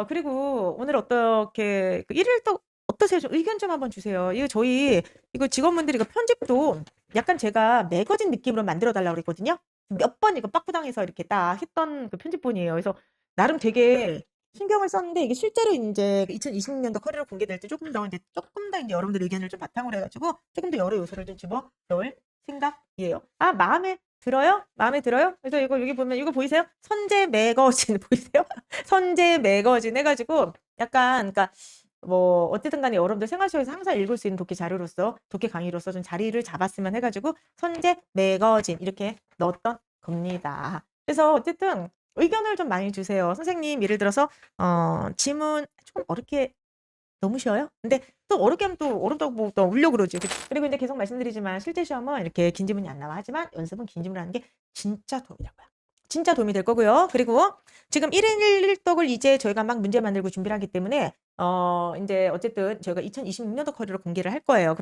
어 그리고 오늘 어떻게 그 1일 떡 어떠세요? 좀 의견 좀 한번 주세요. 이거 저희 이거 직원분들이 이거 편집도 약간 제가 매거진 느낌으로 만들어 달라고 그랬거든요. 몇 번 이거 빠꾸당해서 이렇게 딱 했던 그 편집본이에요. 그래서 나름 되게 신경을 썼는데 이게 실제로 인제 2026년도 커리어 공개될 때 쪼끔 더 인제 쪼끔 더 인제 여러분들 의견을 좀 바탕으로 해 가지고 쪼금 더 여러 요소를 좀 집어 넣을 생각이에요. 아 마음에 들어요? 마음에 들어요? 그래서 이거 여기 보면 이거 보이세요? 선제 매거진 보이세요? 선제 매거진 해 가지고 약간 그러니까 뭐 어쨌든 간에 여러분들 생활 속에서 항상 읽을 수 있는 독해 자료로서 독해 강의로서 좀 자리를 잡았으면 해 가지고 선제 매거진 이렇게 넣었던 겁니다. 그래서 어쨌든 의견을 좀 많이 주세요. 선생님 예를 들어서 어 지문 좀 어렵게 너무 쉬워요? 근데 또 어렵게 하면 또 어렵다고 뭐 또 울려 그러지. 그 그리고 인제 계속 말씀드리지만 실제 시험은 이렇게 긴 지문이 안 나와. 하지만 연습은 긴 지문을 하는 게 진짜 도움이 될 거야. 진짜 도움이 될 거고요. 그리고 지금 1일 1떡을 이제 저희가 막 문제 만들고 준비를 하기 때문에 어 인제 어쨌든 저희가 2026년도 커리어를 공개를 할 거예요.